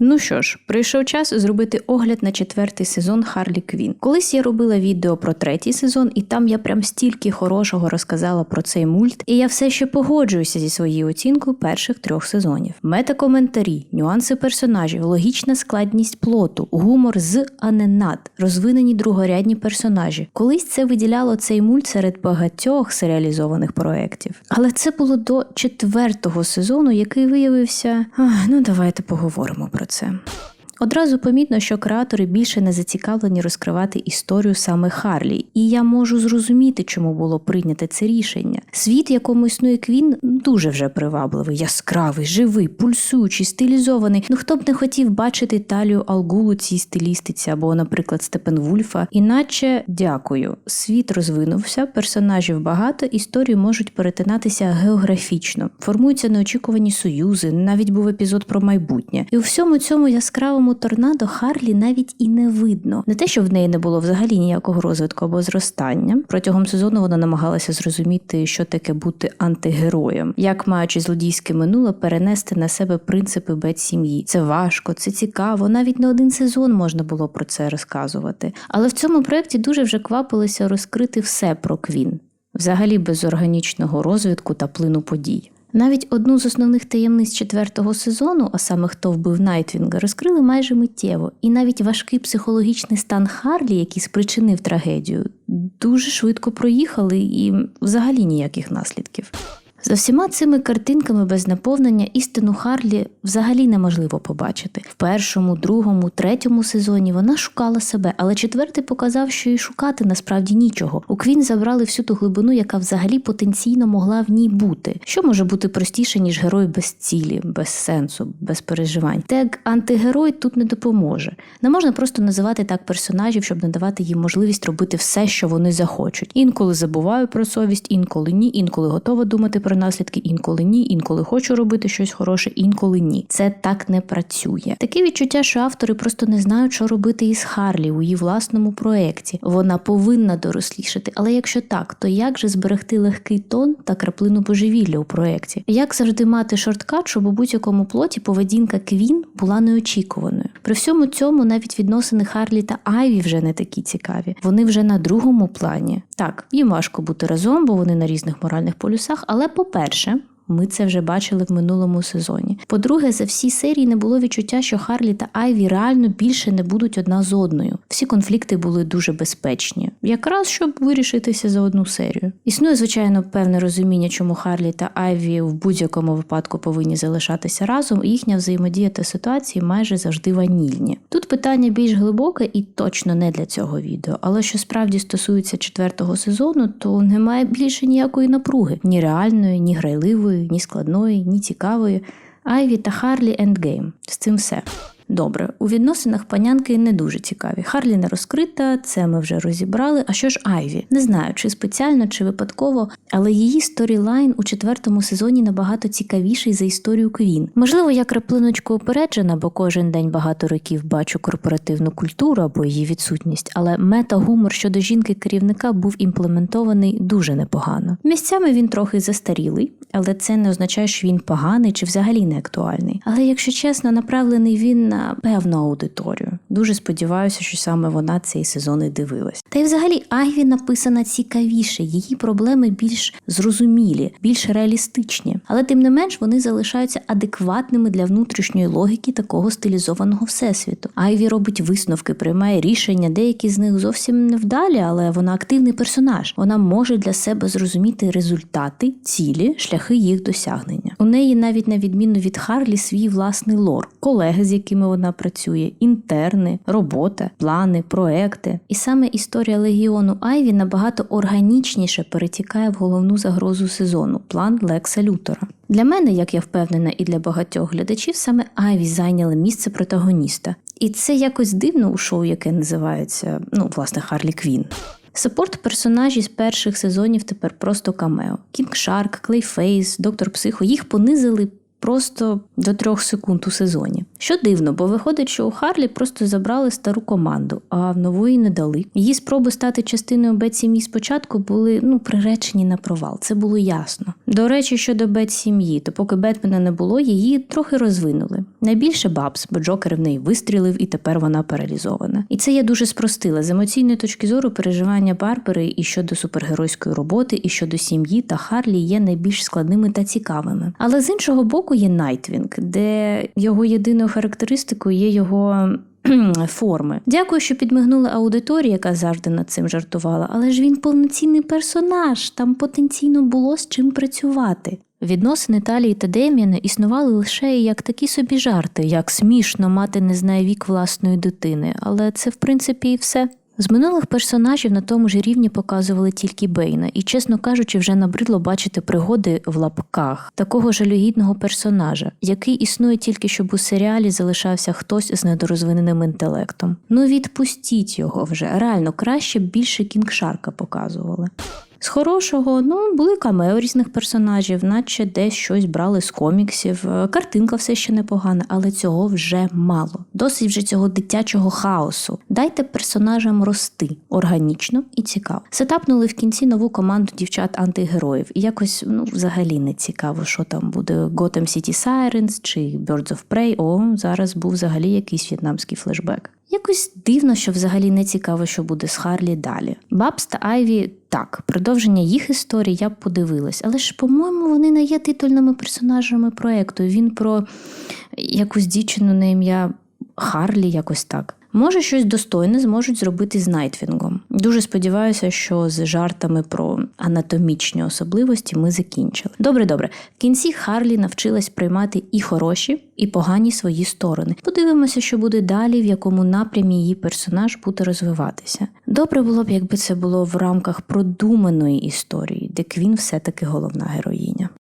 Ну що ж, прийшов час зробити огляд на четвертий сезон Харлі Квін. Колись я робила відео про третій сезон, і там я прям стільки хорошого розказала про цей мульт, і я все ще погоджуюся зі своєю оцінкою перших трьох сезонів. Метакоментарі, нюанси персонажів, логічна складність плоту, гумор з, а не над, розвинені другорядні персонажі. Колись це виділяло цей мульт серед багатьох серіалізованих проєктів. Але це було до четвертого сезону, який виявився. Ах, ну давайте поговоримо про це. Одразу помітно, що креатори більше не зацікавлені розкривати історію саме Харлі, і я можу зрозуміти, чому було прийняте це рішення. Світ, якому існує Квін, дуже вже привабливий, яскравий, живий, пульсуючий, стилізований. Ну хто б не хотів бачити талію Алгулу цій стилістиці або, наприклад, Степенвульфа. Іначе дякую. Світ розвинувся, персонажів багато, історії можуть перетинатися географічно, формуються неочікувані союзи. Навіть був епізод про майбутнє, і у всьому цьому яскравому торнадо Харлі навіть і не видно. Не те, що в неї не було взагалі ніякого розвитку або зростання. Протягом сезону вона намагалася зрозуміти, що таке бути антигероєм, як маючи злодійське минуле, перенести на себе принципи бед сім'ї. Це важко, це цікаво. Навіть не один сезон можна було про це розказувати. Але в цьому проєкті дуже вже квапилося розкрити все про Квін, взагалі без органічного розвитку та плину подій. Навіть одну з основних таємниць четвертого сезону, а саме хто вбив Найтвінга, розкрили майже миттєво, і навіть важкий психологічний стан Харлі, який спричинив трагедію, дуже швидко проїхали і взагалі ніяких наслідків. За всіма цими картинками без наповнення істину Харлі взагалі неможливо побачити. В першому, другому, третьому сезоні вона шукала себе, але четвертий показав, що і шукати насправді нічого. У Квін забрали всю ту глибину, яка взагалі потенційно могла в ній бути. Що може бути простіше, ніж герой без цілі, без сенсу, без переживань? Тег антигерой тут не допоможе. Не можна просто називати так персонажів, щоб надавати їм можливість робити все, що вони захочуть. Інколи забуваю про совість, інколи ні, інколи готова думати про наслідки, інколи ні, інколи хочу робити щось хороше, інколи ні. Це так не працює. Таке відчуття, що автори просто не знають, що робити із Харлі у її власному проєкті. Вона повинна дорослішати. Але якщо так, то як же зберегти легкий тон та краплину божевілля у проєкті? Як завжди мати шорткат, щоб у будь-якому плоті поведінка Квін була неочікуваною? При всьому цьому навіть відносини Харлі та Айві вже не такі цікаві. Вони вже на другому плані. Так, їм важко бути разом, бо вони на різних моральних полюсах, але по-перше, ми це вже бачили в минулому сезоні. По-друге, за всі серії не було відчуття, що Харлі та Айві реально більше не будуть одна з одною. Всі конфлікти були дуже безпечні, якраз щоб вирішитися за одну серію. Існує, звичайно, певне розуміння, чому Харлі та Айві в будь-якому випадку повинні залишатися разом, і їхня взаємодія та ситуації майже завжди ванільні. Тут питання більш глибоке і точно не для цього відео. Але що справді стосується четвертого сезону, то немає більше ніякої напруги, ні реальної, ні грайливої ні складної, ні цікавої. Айві та Харлі ендгейм. З цим все. Добре, у відносинах панянки не дуже цікаві. Харлі не розкрита, це ми вже розібрали. А що ж Айві? Не знаю, чи спеціально, чи випадково, але її сторілайн у четвертому сезоні набагато цікавіший за історію Квін. Можливо, я краплиночку опереджена, бо кожен день багато років бачу корпоративну культуру або її відсутність, але мета-гумор щодо жінки керівника був імплементований дуже непогано. Місцями він трохи застарілий, але це не означає, що він поганий чи взагалі не актуальний. Але якщо чесно, направлений він на na, I have no auditorium. Дуже сподіваюся, що саме вона цей сезон і дивилась. Та й взагалі Айві написана цікавіше, її проблеми більш зрозумілі, більш реалістичні, але тим не менш вони залишаються адекватними для внутрішньої логіки такого стилізованого всесвіту. Айві робить висновки, приймає рішення, деякі з них зовсім невдалі, але вона активний персонаж. Вона може для себе зрозуміти результати, цілі, шляхи їх досягнення. У неї навіть на відміну від Харлі свій власний лор, колеги, з якими вона працює, інтерни, робота, плани, проекти. І саме історія легіону Айві набагато органічніше перетікає в головну загрозу сезону план Лекса Лютора. Для мене, як я впевнена, і для багатьох глядачів, саме Айві зайняли місце протагоніста. І це якось дивно у шоу, яке називається ну, власне, Харлі Квін. Саппорт персонажі з перших сезонів тепер просто камео. Кінг Шарк, Клейфейс, Доктор Психо їх понизили просто до трьох секунд у сезоні. Що дивно, бо виходить, що у Харлі просто забрали стару команду, а в нової не дали. Її спроби стати частиною Бет-сім'ї спочатку були ну приречені на провал. Це було ясно. До речі, щодо Бет-сім'ї, то поки Бетмена не було, її трохи розвинули. Найбільше Бабс, бо Джокер в неї вистрілив, і тепер вона паралізована. І це я дуже спростила з емоційної точки зору переживання Барбари і щодо супергеройської роботи, і щодо сім'ї та Харлі є найбільш складними та цікавими. Але з іншого боку є Найтвінг, де його єдиною характеристикою є його. Форми. Дякую, що підмигнули аудиторії, яка завжди над цим жартувала, але ж він повноцінний персонаж, там потенційно було з чим працювати. Відносини Талії та Дем'яна існували лише як такі собі жарти, як смішно мати не знає вік власної дитини, але це в принципі і все. З минулих персонажів на тому ж рівні показували тільки Бейна, і, чесно кажучи, вже набридло бачити пригоди в лапках такого жалюгідного персонажа, який існує тільки щоб у серіалі залишався хтось з недорозвиненим інтелектом. Ну відпустіть його вже. Реально краще більше кінгшарка показували. З хорошого, ну, були камео різних персонажів, наче десь щось брали з коміксів. Е, Картинка все ще непогана, але цього вже мало. Досить вже цього дитячого хаосу. Дайте персонажам рости органічно і цікаво. Сетапнули в кінці нову команду дівчат-антигероїв. І якось ну, взагалі не цікаво, що там буде Gotham City Sirens чи Birds of Prey. О, зараз був взагалі якийсь в'єтнамський флешбек. Якось дивно, що взагалі не цікаво, що буде з Харлі далі. Бабс та Айві так, продовження їх історії я б подивилась, але ж, по-моєму, вони не є титульними персонажами проекту. Він про якусь дівчину на ім'я Харлі, якось так. Може, щось достойне зможуть зробити з Найтвінгом. Дуже сподіваюся, що з жартами про анатомічні особливості ми закінчили. Добре, добре. В кінці Харлі навчилась приймати і хороші, і погані свої сторони. Подивимося, що буде далі, в якому напрямі її персонаж буде розвиватися. Добре було б, якби це було в рамках продуманої історії, де Квін все-таки головна героїня.